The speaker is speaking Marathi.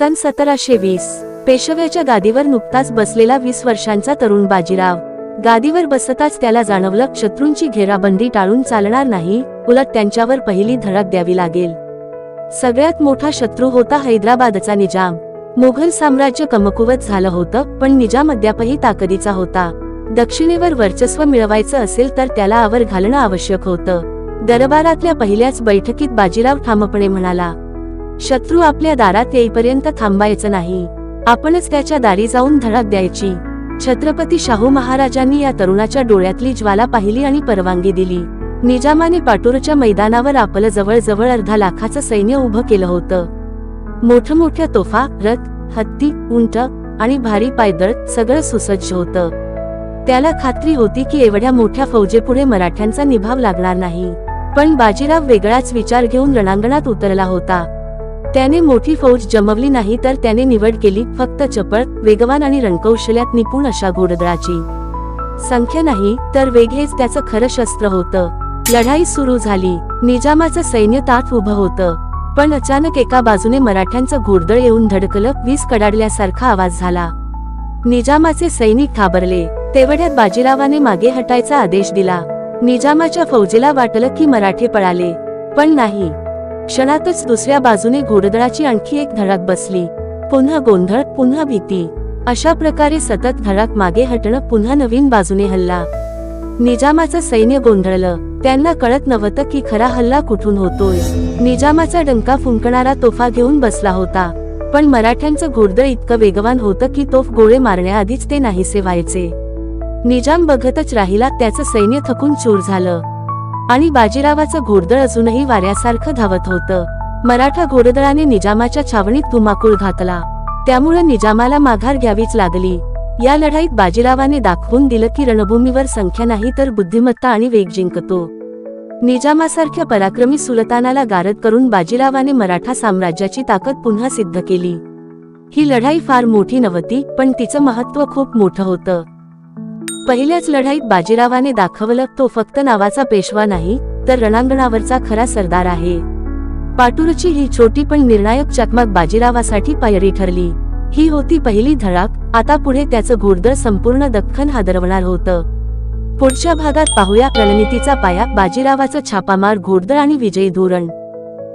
सन सतराशे वीस. पेशव्याच्या गादीवर नुकताच बसलेला वीस वर्षांचा तरुण बाजीराव. गादीवर बसताच त्याला जाणवलं शत्रूंची घेराबंदी टाळून चालणार नाही उलट त्यांच्यावर पहिली धडक द्यावी लागेल. सगळ्यात मोठा शत्रू होता हैदराबादचा निजाम. मुघल साम्राज्य कमकुवत झालं होतं पण निजाम अद्यापही ताकदीचा होता. दक्षिणेवर वर्चस्व मिळवायचं असेल तर त्याला आवर घालणं आवश्यक होतं. दरबारातल्या पहिल्याच बैठकीत बाजीराव ठामपणे म्हणाला शत्रू आपल्या दारात येईपर्यंत थांबायचं नाही. आपणच त्याच्या दारी जाऊन धडक द्यायची. छत्रपती शाहू महाराजांनी या तरुणाच्या डोळ्यातली ज्वाला पाहिली आणि परवानगी दिली. निजामाने पाटूरच्या मैदानावर आपलं जवळजवळ अर्धा लाखाचं सैन्य उभं केलं होतं. मोठमोठ्या तोफा रथ हत्ती उंट आणि भारी पायदळ सगळं सुसज्ज होतं. त्याला खात्री होती की एवढ्या मोठ्या फौजेपुढे मराठ्यांचा निभाव लागणार नाही. पण बाजीराव वेगळाच विचार घेऊन रणांगणात उतरला होता. त्याने मोठी फौज जमवली नाही तर त्याने निवड केली फक्त चपळ वेगवान आणि रणकौशल्यात निपुण अशा घोडदळाची. संख्या नाही तर वेग हेच त्याचं खरं शस्त्र होतं. लढाई सुरू झाली निजामाचं सैन्य तात उभं होतं. पण अचानक एका बाजूने मराठ्यांचं घोडदळ येऊन धडकलं वीज कडाडल्यासारखा आवाज झाला. निजामाचे सैनिक घाबरले तेवढ्यात बाजीरावाने मागे हटायचा आदेश दिला. निजामाच्या फौजेला वाटलं की मराठे पळाले. पण नाही क्षणातच दुसऱ्या बाजूने घोडदळाची आणखी एक धडक बसली. पुन्हा गोंधळ पुन्हा भीती. अशा प्रकारे सतत धडक मागे हटणं पुन्हा नवीन बाजूने हल्ला. निजामाचं सैन्य गोंधळलं. त्यांना कळत नव्हतं की खरा हल्ला कुठून होतोय. निजामाचा डंका फुंकणारा तोफा घेऊन बसला होता. पण मराठ्यांचं घोडदळ इतकं वेगवान होतं की तोफ गोळे मारण्याआधीच ते नाहीसे व्हायचे. निजाम बघतच राहिला त्याचं सैन्य थकून चूर झालं. आणि बाजीरावाचं घोडदळ अजूनही वाऱ्यासारखं धावत होतं. मराठा घोडदळाने निजामाच्या छावणीत धुमाकूळ घातला. त्यामुळे निजामाला माघार घ्यावीच लागली. या लढाईत बाजीरावाने दाखवून दिलं की रणभूमीवर संख्या नाही तर बुद्धिमत्ता आणि वेग जिंकतो. निजामासारख्या पराक्रमी सुलतानाला गारद करून बाजीरावाने मराठा साम्राज्याची ताकद पुन्हा सिद्ध केली. ही लढाई फार मोठी नव्हती पण तिचं महत्त्व खूप मोठं होतं. पहिल्याच लढाईत बाजीरावाने दाखवलं तो फक्त नावाचा पेशवा नाही तर रणांगणावरचा खरा सरदार आहे. पाटूरची ही छोटी पण निर्णायक चकमक बाजीरावासाठी पायरी ठरली. ही होती पहिली धडाक आता पुढे त्याचं घोडदळ संपूर्ण दख्खन हादरवणार होतं. पुढच्या भागात पाहूया रणनीतीचा पाया बाजीरावाचं छापामार घोडदळ आणि विजयी धोरण.